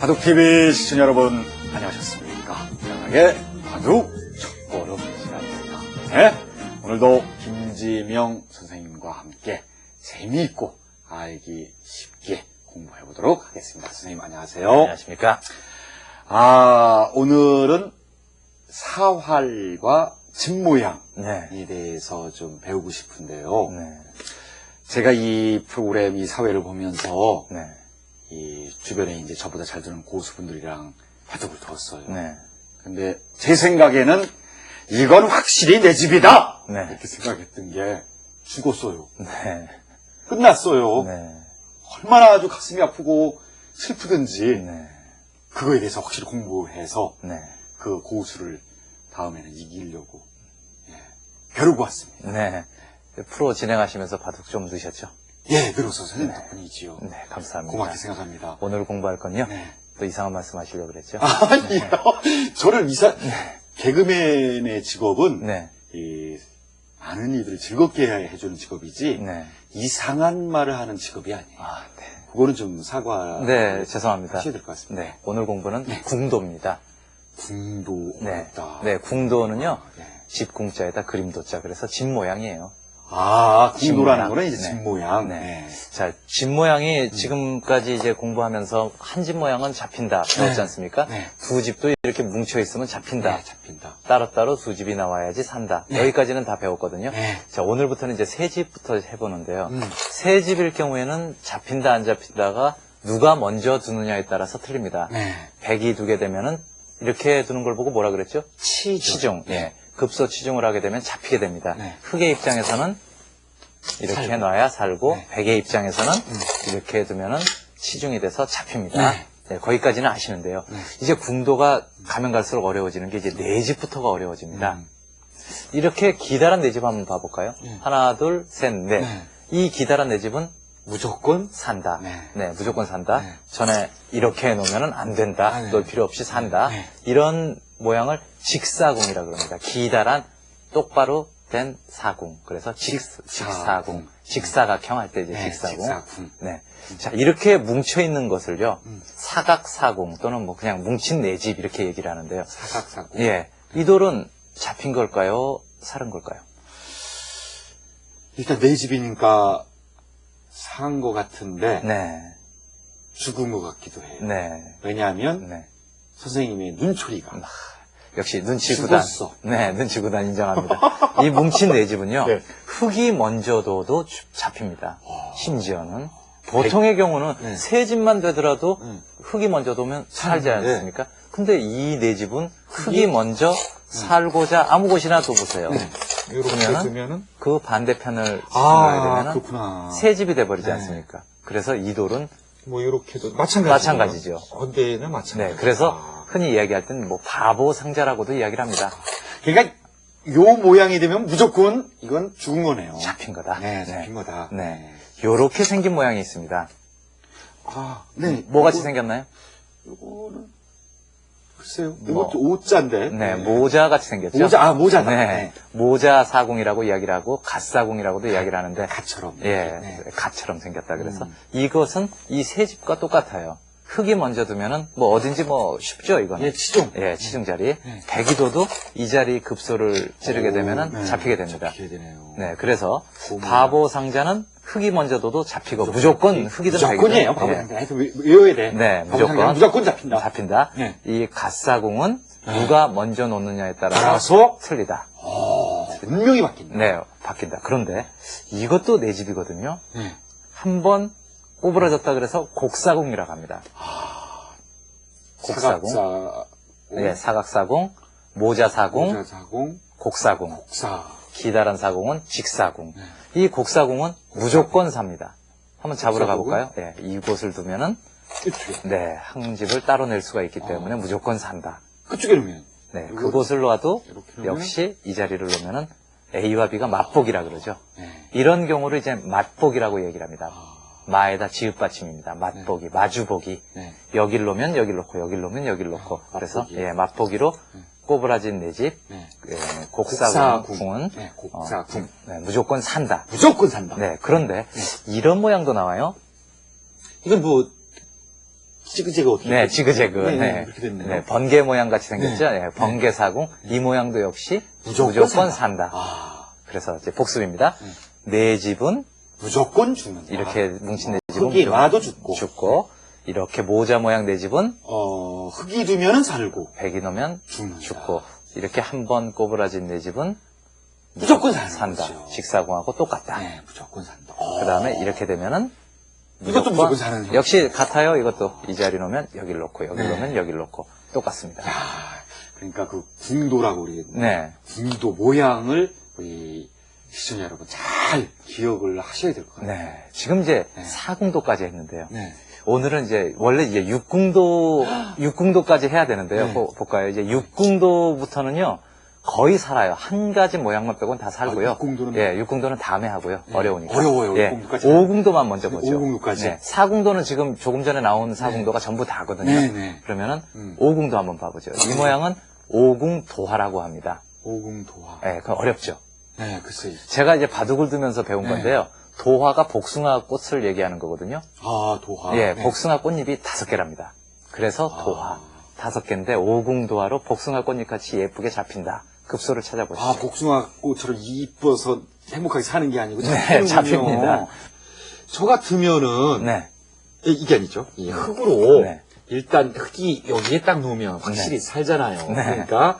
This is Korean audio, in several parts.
바둑TV 시청자 여러분, 안녕하셨습니까? 편하게 바둑 첫걸음 시간입니다. 네, 오늘도 김지명 선생님과 함께 재미있고 알기 쉽게 공부해 보도록 하겠습니다. 선생님 안녕하세요. 안녕하십니까? 아, 오늘은 사활과 집 모양에 네. 대해서 좀 배우고 싶은데요. 네. 제가 이 프로그램, 이 사회를 보면서 네. 이 주변에 이제 저보다 잘 드는 고수분들이랑 바둑을 뒀어요. 네. 근데 제 생각에는 이건 확실히 내 집이다! 네. 이렇게 생각했던 게 죽었어요. 네. 끝났어요. 네. 얼마나 아주 가슴이 아프고 슬프든지 네. 그거에 대해서 확실히 공부해서 네. 그 고수를 다음에는 이기려고 예, 벼르고 왔습니다. 네. 프로 진행하시면서 바둑 좀 넣으셨죠? 예, 늘어서 선생님 덕분이지요. 네. 감사합니다. 고맙게 생각합니다. 오늘 공부할 건요? 네. 또 이상한 말씀 하시려고 그랬죠? 아니요. 저를 이사, 개그맨의 직업은 네. 이 많은 이들을 즐겁게 해주는 직업이지 네. 이상한 말을 하는 직업이 아니에요. 아, 네. 그거는 좀 사과 네, 죄송합니다. 하셔야 될 것 같습니다. 네. 오늘 공부는 궁도입니다. 궁도 네. 어렵다. 네. 궁도는요. 네. 집 궁자에다 그림도자. 그래서 집 모양이에요. 아, 집 궁도라는 모양. 거는 이제 네. 집 모양. 네. 네. 자, 집 모양이 지금까지 이제 공부하면서 한 집 모양은 잡힌다. 배웠지 네. 않습니까? 네. 두 집도 이렇게 뭉쳐 있으면 잡힌다. 네, 잡힌다. 따로따로 두 집이 나와야지 산다. 여기까지는 다 배웠거든요. 네. 자, 오늘부터는 이제 세 집부터 해보는데요. 음. 세 집일 경우에는 잡힌다, 안 잡힌다가 누가 먼저 두느냐에 따라서 틀립니다. 네. 백이 두게 되면은 이렇게 두는 걸 보고 뭐라 그랬죠? 치죠. 치중. 네. 예. 급소 치중을 하게 되면 잡히게 됩니다. 네. 흑의 입장에서는 이렇게 살고. 놔야 살고, 네. 백의 입장에서는 이렇게 두면은 치중이 돼서 잡힙니다. 네. 네, 거기까지는 아시는데요. 네. 이제 궁도가 가면 갈수록 어려워지는 게 이제 네 집부터가 어려워집니다. 음. 이렇게 기다란 네집 한번 봐볼까요? 네. 하나, 둘, 셋, 넷. 네. 이 기다란 네 집은 무조건 산다. 네. 네. 무조건 산다. 네. 전에 이렇게 해놓으면은 안 된다. 아, 네. 놀 필요 없이 산다. 네. 이런 모양을 직사궁이라 그럽니다. 기다란 똑바로 된 사궁. 그래서 직, 직사궁. 직사각형 할 때 이제 네, 직사궁. 직사궁. 네. 자, 이렇게 뭉쳐 있는 것을요. 음. 사각사궁 또는 뭐 그냥 뭉친 네집 이렇게 얘기를 하는데요. 사각사고. 예. 이 돌은 잡힌 걸까요? 살은 걸까요? 일단 내 집이니까 산 것 같은데 네. 죽은 것 같기도 해요. 네. 왜냐하면 네. 선생님의 눈초리가 역시 눈치 구단. 죽었어. 네, 눈치 구단 인정합니다. 이 뭉친 네 집은요, 네. 흙이 먼저 둬도 주- 잡힙니다. 심지어는. 보통의 경우는 네. 세 집만 되더라도 음. 흙이 먼저 두면 살지 사는데. 않습니까? 근데 이네 집은 흙이 먼저 살고자 아무 곳이나 둬보세요. 이렇게 그러면은 두면은 그 반대편을 아 아, 되면은 그렇구나. 세 집이 돼버리지 네. 않습니까? 그래서 이 돌은 뭐 이렇게도 마찬가지 마찬가지죠. 언데는 마찬가지. 네, 그래서 흔히 이야기할 때는 뭐 바보 상자라고도 이야기를 합니다. 그러니까 요 모양이 되면 무조건 이건 죽은 거네요. 잡힌 거다. 네, 잡힌 거다. 네. 요렇게 생긴 모양이 있습니다. 아, 네. 뭐 같이 생겼나요? 요거는 글쎄요. 뭐. 이것도 오자인데. 네, 모자 같이 생겼죠? 모자, 아, 모자다. 네. 네. 모자 사공이라고 이야기를 하고, 갓사공이라고도 이야기를 하는데, 갓처럼. 예, 네. 갓처럼 생겼다 그래서, 음. 이것은 이 세 집과 똑같아요. 흙이 먼저 두면은, 뭐 어딘지 뭐 쉽죠, 이거는. 예, 치종. 예, 치중 자리. 네. 백이도도 이 자리 급소를 찌르게 오, 되면은 네. 잡히게 됩니다. 잡히게 되네요. 네, 그래서 고마워. 바보 상자는 흙이 먼저 둬도 잡히고, 무조건 흙이든 무조건이에요. 바보 예. 상자. 외- 외워야 돼. 네, 바보 무조건. 상자는 무조건 잡힌다. 잡힌다. 네. 이 갓사공은 누가 먼저 놓느냐에 따라서 알아서 틀리다. 어, 운명이 바뀐다. 네, 바뀐다. 그런데 이것도 내 집이거든요. 네. 한번 꼬부러졌다 그래서 곡사공이라고 합니다. 곡사공. 사각사, 네, 사각사공, 모자사공, 모자사공, 곡사공. 곡사. 기다란 사공은 직사공. 네. 이 곡사공은 무조건 삽니다. 한번 잡으러 곡사공은? 가볼까요? 네, 이곳을 두면은 그쪽에. 네, 한 집을 따로 낼 수가 어. 있기 때문에 무조건 산다. 그쪽에 놓으면. 네, 이거- 그곳을 놓아도? 역시 이 자리를 놓으면은 A와 B가 맞복이라 그러죠. 네. 이런 경우를 이제 맞복이라고 얘기를 합니다. 아, 마에다 지읒 받침입니다. 맞보기, 마주보기. 네. 여길 놓으면 여길 놓고 여길 놓으면 여길 놓고. 아, 그래서 맞보기. 예, 맞보기로 꼬부라진 내 집, 네. 예, 곡사궁은 네, 곡사궁. 네, 무조건 산다. 무조건 산다. 네, 그런데 이런 모양도 나와요. 이건 뭐, 지그재그 어떻게. 네, 지그재그. 네, 네. 됐네요. 네, 번개 모양 같이 생겼죠? 네, 번개 사궁. 이 모양도 역시 무조건 무조건, 산다. 산다. 아, 그래서 이제 복습입니다. 내 집은 무조건 죽는다. 이렇게 뭉친 내 집은 흙이 놔도 죽고. 죽고 이렇게 모자 모양 내 집은 어, 흙이 두면은 살고. 백이 넣으면 죽는다. 죽고 이렇게 한 번 꼬부라진 내 집은 무조건 사는 산다. 거죠. 직사궁하고 똑같다. 네, 무조건 산다. 그 다음에 이렇게 되면은 이것도 무조건 사는 형태. 역시 같아요. 이것도 이 자리 놓으면 여길 놓고 여기 네. 놓으면 여길 놓고 똑같습니다. 야, 그러니까 그 궁도라고 우리 네. 궁도 모양을 우리 시청자 여러분 잘 기억을 하셔야 될 것 같아요. 네. 지금 이제 네. 사궁도까지 했는데요. 네. 오늘은 이제 원래 이제 육궁도 육궁도까지 해야 되는데요. 네. 보- 볼까요? 이제 육궁도부터는요 거의 살아요. 한 가지 모양만 빼고는 다 살고요. 아, 육궁도는 예, 육궁도는 다음에 하고요. 네. 어려우니까. 어려워요, 예, 육궁도까지. 오궁도만 먼저 보죠. 오궁도까지. 네, 사궁도는 지금 조금 전에 나온 사궁도가 전부 다거든요. 네, 네. 그러면은 음. 오궁도 한번 봐보죠. 이 모양은 오궁도화라고 합니다. 오궁도화. 예, 그 어렵죠. 네, 글쎄. 제가 이제 바둑을 두면서 배운 네. 건데요. 도화가 복숭아 꽃을 얘기하는 거거든요. 아, 도화. 예, 네. 복숭아 꽃잎이 다섯 개랍니다. 그래서 아. 도화. 다섯 개인데 오궁도화로 복숭아 꽃잎 같이 예쁘게 잡힌다. 급소를 찾아보시죠. 아, 복숭아 꽃처럼 이뻐서 행복하게 사는 게 아니고 네, 잡히는군요. 잡힙니다. 저 같으면은 네. 이- 이게 아니죠. 이 흙으로 네. 일단 흙이 여기에 딱 놓으면 확실히 네. 살잖아요. 네. 그러니까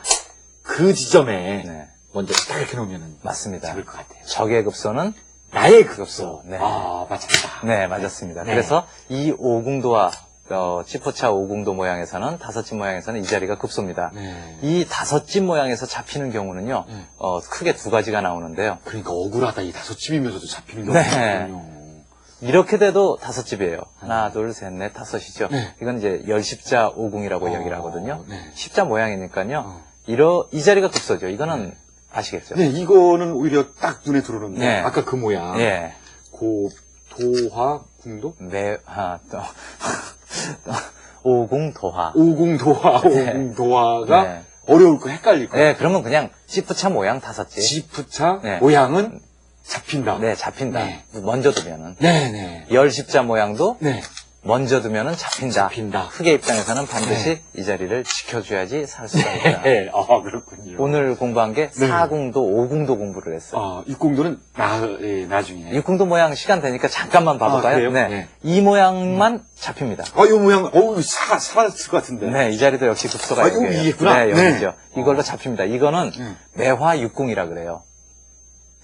그 지점에 네. 먼저 딱 이렇게 놓으면 맞습니다. 잡을 것 같아요. 적의 급소는 나의 급소. 네. 아, 맞습니다. 네, 맞았습니다. 네. 그래서 이 오궁도와 어, 치포차 오궁도 모양에서는 다섯 집 모양에서는 이 자리가 급소입니다. 네. 이 다섯 집 모양에서 잡히는 경우는요, 네. 어, 크게 두 가지가 나오는데요. 그러니까 억울하다. 이 다섯 집이면서도 잡히는 네. 경우가 있군요. 이렇게 돼도 다섯 집이에요. 하나, 둘, 셋, 넷, 다섯이죠. 네. 이건 이제 열십자 오궁이라고 어, 이야기를 하거든요. 네. 십자 모양이니까요. 어. 이러, 이 자리가 급소죠. 이거는 아시겠죠? 네, 이거는 오히려 딱 눈에 들어오는데 네. 아까 그 모양. 예. 고 도화 궁도? 매, 아, 또, 또 오궁도화. 오궁도화, 네. 오궁도화가 네. 어려울 거 헷갈릴 거. 네, 그러면 그냥 시프차 모양 다섯 집. 지프차 네. 모양은 잡힌다. 네, 잡힌다. 네. 먼저 두면은. 네, 네. 열십자 모양도 네. 먼저 두면은 잡힌다. 잡힌다. 흑의 입장에서는 반드시 이 자리를 지켜줘야지 살 수가 있다. 네. 아, 그렇군요. 오늘 공부한 게 네. 사궁도 오궁도 공부를 했어요. 아, 육궁도는 나, 예, 나중에. 육궁도 모양 시간 되니까 잠깐만 봐볼까요? 아, 그래요? 네. 네. 이 모양만 잡힙니다. 아, 이 모양, 어우, 사, 살았을 것 같은데. 네, 이 자리도 역시 급소가 아, 여기예요. 여기 있구나. 네, 네. 여기죠. 이걸로 잡힙니다. 이거는 네. 매화 육궁이라 그래요.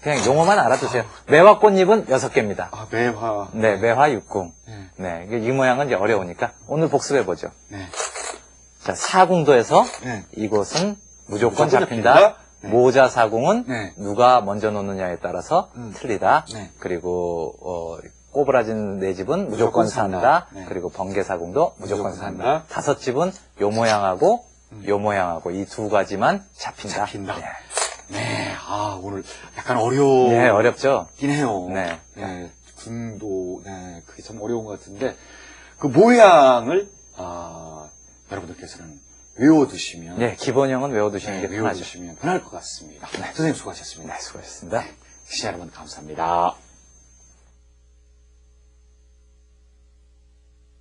그냥 용어만 알아두세요. 매화 꽃잎은 여섯 개입니다. 아, 매화. 네, 매화 육궁. 네. 네, 이게 이 모양은 이제 어려우니까 오늘 복습해 보죠. 네. 자, 사궁도에서 네. 이곳은 무조건 무조건 잡힌다. 잡힌다. 네. 모자 사궁은 네. 누가 먼저 놓느냐에 따라서 음. 틀리다. 네. 그리고 어, 꼬부라진 내 집은 무조건 무조건 산다. 산다. 네. 그리고 번개 사궁도 무조건, 무조건 산다. 산다. 다섯 집은 요 모양하고 요 모양하고 이 두 가지만 잡힌다. 잡힌다. 네. 네. 아, 오늘 약간 어려워. 네, 어렵죠. 긴 해요. 네. 네, 궁도, 네, 그게 참 어려운 것 같은데, 그 모양을, 아, 여러분들께서는 외워두시면, 네, 기본형은 외워두시는 네, 게 편하죠. 외워두시면 편할 것 같습니다. 선생님 수고하셨습니다. 네, 수고하셨습니다. 시청자 여러분 감사합니다.